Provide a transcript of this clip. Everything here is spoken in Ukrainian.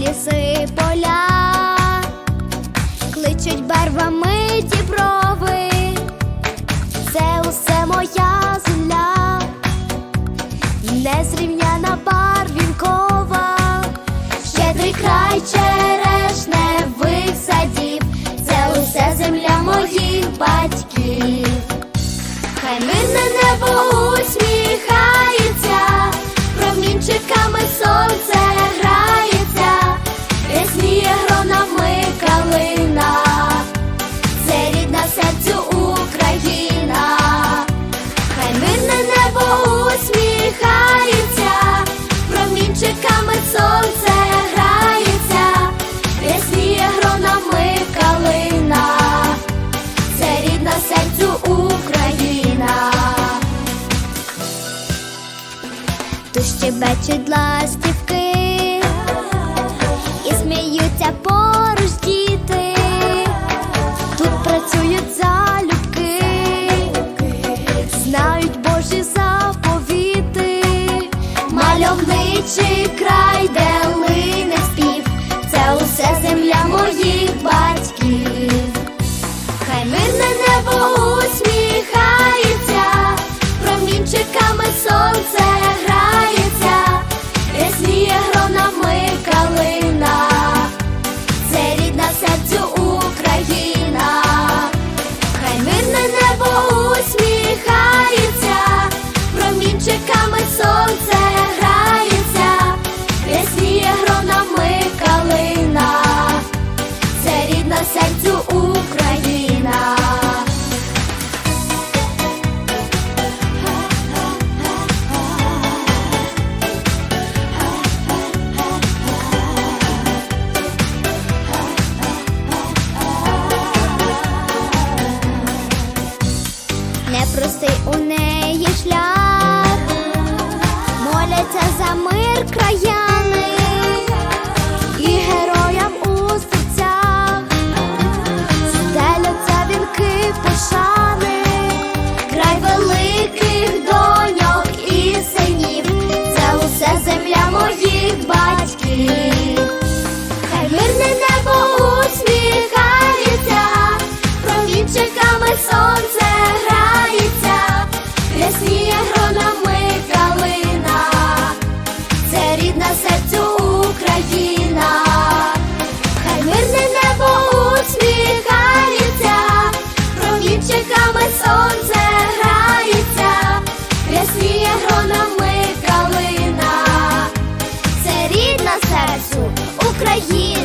ліси поля, кличуть барвами діброви, це усе моя земля, незрівняна барвінкова, щедрий край черешневих садів, це усе земля моїх батьків. Хай мирне небо усміхається, щебечуть ластівки і сміються поруч діти. Тут працюють залюбки, знають Божі заповіти, мальовничий край, де лине спів, це усе земля моїх батьків. простий у неї шлях, моляться за мир краяни і героям у серцях, стеляться вінки пошани, край великих доньок і синів, це усе земля моїх батьків. серцю Україна.